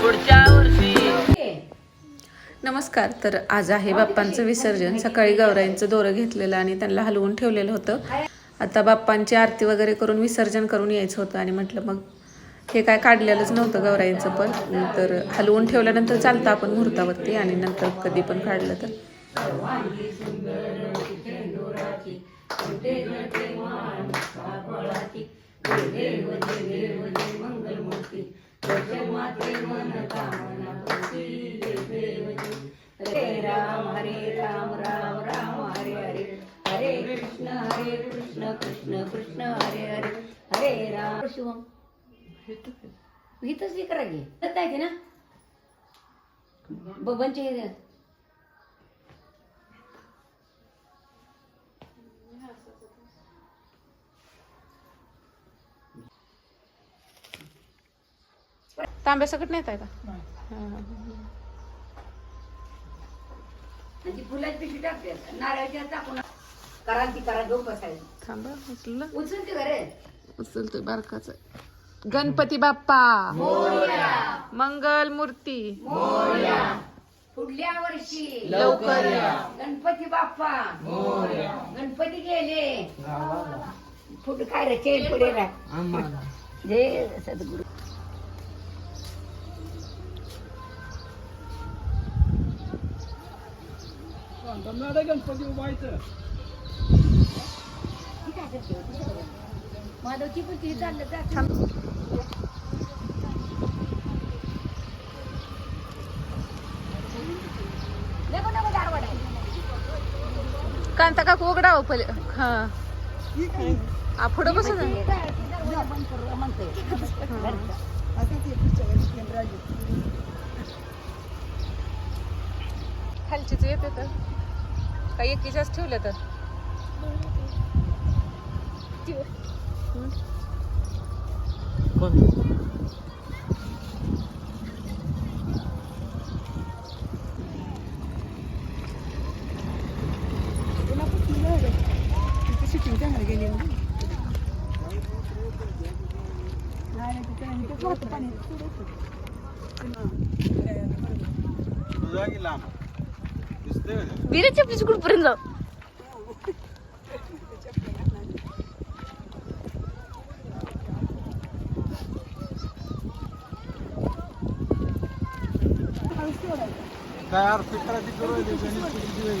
पुढच्या नमस्कार तर आज आहे बाप्पांचं विसर्जन. सकाळी गौराईंचं दोरं घेतलेलं आणि त्यांना हलवून ठेवलेलं होतं. आता बाप्पांची आरती वगैरे करून विसर्जन करून यायचं होतं आणि म्हटलं मग हे काय काढलेलंच नव्हतं गौराईंचं पण. तर हलवून ठेवल्यानंतर चालतं आपण मुहूर्तावरती आणि नंतर कधी पण काढलं तर. हरे राम हरे राम राम राम हरे हरे हरे कृष्ण हरे कृष्ण कृष्ण कृष्ण हरे हरे हरे राम शिवम इथंच हे करा की. येत आहे ना? बबनचे तांब्यासकट नेत आहे का? आणि ती फुलाची पिशवी टाकते. नारळाच्या टाकून कराल ती करा घेऊ बसायला थांबा उचललं. उचलते घरे. उचलतोय बारकाच. गणपती बाप्पा. मंगल मूर्ती. पुढल्या वर्षी. लवकर या. गणपती बाप्पा. गणपती गेले. पुढे काय रे पुढे राह जय सद्गुरु माधवची पण ती चाललं जात कांता का उघडा हो पहिले. हा. पुढं म्हणतोय खालचीच येते तर. काही एकीच्याच ठेवल्या तर? तुझा की लांब? दिसतंय का ते? विरेच्या आपली कुठपर्यंत जाऊ काय आरती करायची करू दे, गणेश चतुर्थी वेळी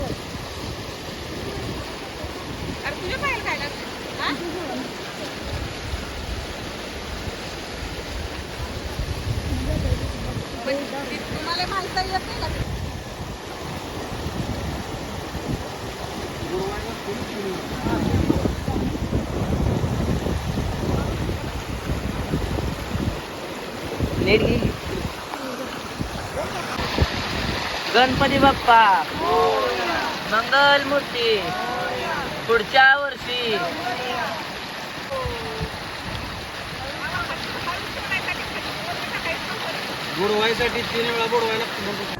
बर बर चालतंय, चालतंय. पप्पांना गेलं. गणपती बाप्पा. मंगल मूर्ती. पुढच्या वर्षी. बुडवायसाठी तीन वेळा बुडवायला लागतं.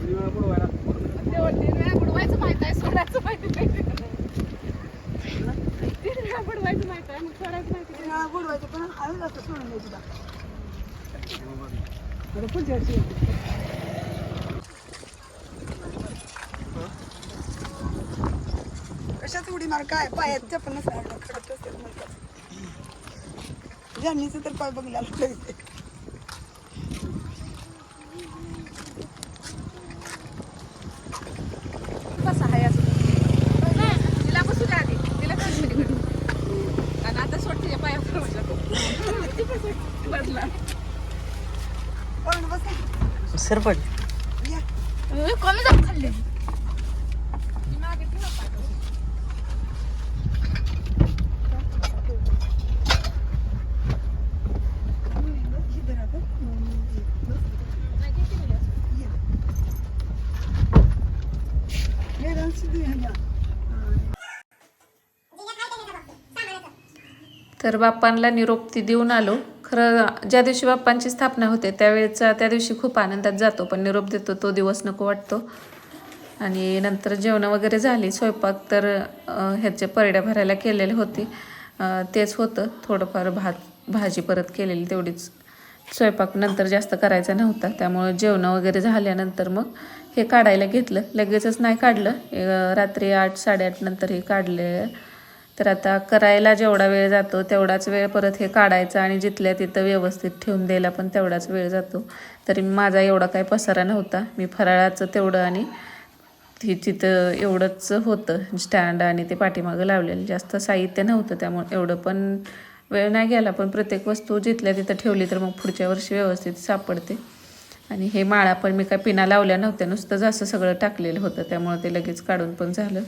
तीन वेळा बुडवायला लागतं. तीन वेळा बुडवायचं पण हळूच जातं सोडून द्यायचं तुला आता पुढच्या कशाच उडी मार? काय? पायात चप्पल नसणार खडत असेल म्हणतात ज्यांनीच तर पाय बघला लागले सरपट कोणी जाऊन खाल्ले? तर बाप्पांना निरोप ती देऊन आलो. खरं ज्या दिवशी बाप्पांची स्थापना होते त्यावेळेचा त्या दिवशी खूप आनंदात जातो पण निरोप देतो तो दिवस नको वाटतो. आणि नंतर जेवणं वगैरे झाली. स्वयंपाक तर ह्याचे परड्या भरायला केलेले होते. तेच होतं. थोडंफार भात भाजी परत केलेली तेवढीच. स्वयंपाक नंतर जास्त करायचा नव्हता. त्यामुळं जेवणं वगैरे झाल्यानंतर मग हे काढायला घेतलं. लगेचच नाही काढलं. रात्री आठ साडेआठ नंतर हे काढले. तर आता करायला जेवढा वेळ जातो तेवढाच वेळ परत हे काढायचा आणि जिथल्या तिथं व्यवस्थित ठेवून द्यायला पण तेवढाच वेळ जातो. तरी माझा एवढा काही पसारा नव्हता. मी फराळाचं तेवढं आणि ती तिथं एवढंच होतं स्टँड आणि ते पाठीमागं लावलेलं. जास्त साहित्य नव्हतं त्यामुळे. एवढं पण वेळ नाही गेला पण प्रत्येक वस्तू जिथल्या तिथं ठेवली तर मग पुढच्या वर्षी व्यवस्थित सापडते. आणि हे माळा पण मी काय पिना लावल्या नव्हत्या. नुसतं असं सगळं टाकलेलं होतं. त्यामुळे ते लगेच काढून पण झालं.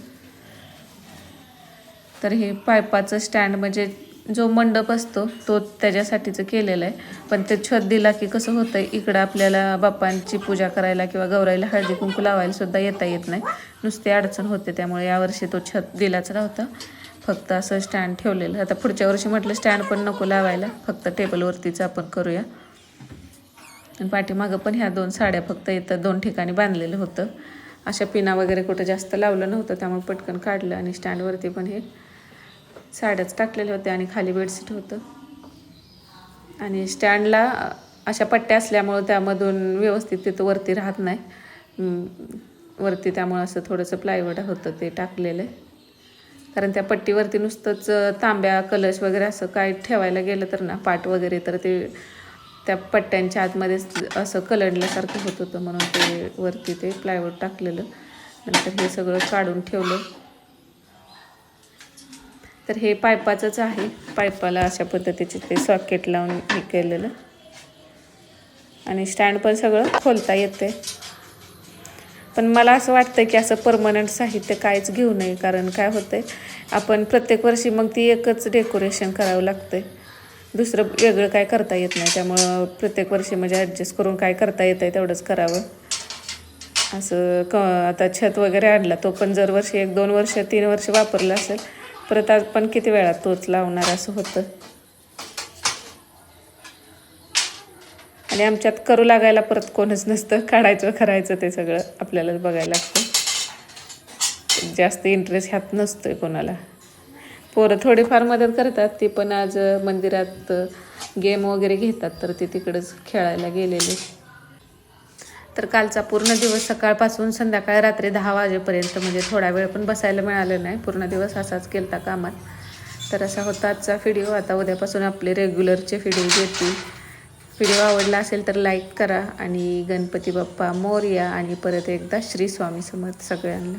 तर हे पायपाचं स्टँड म्हणजे जो मंडप असतो तो त्याच्यासाठीचं केलेलं आहे. पण ते छत दिला की कसं होतं आहे इकडं आपल्याला बाप्पांची पूजा करायला किंवा गौराईला हळदी कुंकू लावायला सुद्धा येता येत नाही. नुसती अडचण होते त्यामुळे यावर्षी तो छत दिलाच नव्हता. फक्त असं स्टँड ठेवलेलं. आता पुढच्या वर्षी म्हटलं स्टँड पण नको लावायला. फक्त टेबलवरतीच आपण करूया. आणि पाठीमागं पण ह्या दोन साड्या फक्त इथं दोन ठिकाणी बांधलेलं होतं. अशा पिना वगैरे कुठं जास्त लावलं नव्हतं त्यामुळे पटकन काढलं आणि स्टँडवरती पण हे साड्याच टाकलेले होते आणि खाली बेडशीट होतं. आणि स्टँडला अशा पट्ट्या असल्यामुळं त्यामधून व्यवस्थित तिथं वरती राहत नाही. वरती त्यामुळं असं थोडंसं प्लायवूड होतं ते टाकलेलं आहे. कारण त्या पट्टीवरती नुसतंच तांब्या कलश वगैरे असं काय ठेवायला गेलं तर ना पाट वगैरे तर ते त्या पट्ट्यांच्या आतमध्येच असं कलंडल्यासारखं होत होतं म्हणून ते वरती ते प्लायवूड टाकलेलं. नंतर हे सगळं काढून ठेवलं. तर हे पायपाचंच आहे. पायपाला अशा पद्धतीचे ते सॉकेट लावून हे केलेलं. आणि स्टँड पण सगळं खोलता येते पण मला असं वाटतं की असं परमनंट साहित्य काहीच घेऊ नये कारण काय होतंय? आपण प्रत्येक वर्षी मग ती एकच डेकोरेशन करावं लागतंय. दुसरं वेगळं काय करता येत नाही. त्यामुळं प्रत्येक वर्षी म्हणजे ॲडजस्ट करून काय करता येतं आहे तेवढंच करावं. असं क आता छत वगैरे आणला तो पण जर वर्षी एक दोन वर्ष तीन वर्ष वापरला असेल परत आज पण किती वेळात तोच लावणार असं होतं. आणि आमच्यात करू लागायला परत कोणच नसतं. काढायचं करायचं ते सगळं आपल्यालाच बघायला लागतं. जास्त इंटरेस्ट ह्यात नसतोय कोणाला. पोरं थोडीफार मदत करतात. ती पण आज मंदिरात गेम वगैरे घेतात. तर ते तिकडंच खेळायला गेलेले. तर कालचा पूर्ण दिवस सकाळपासून संध्याकाळ रात्री दहा वाजेपर्यंत म्हणजे थोडा वेळ पण बसायला मिळालं नाही. पूर्ण दिवस असाच केलता कामात. तर असा होता आजचा व्हिडिओ आता उद्यापासून आपले रेग्युलरचे व्हिडिओ येतील व्हिडिओ आवडला असेल तर लाईक करा आणि गणपती बाप्पा मोर्या आणि परत एकदा श्री स्वामी समर्थ सगळ्यांना.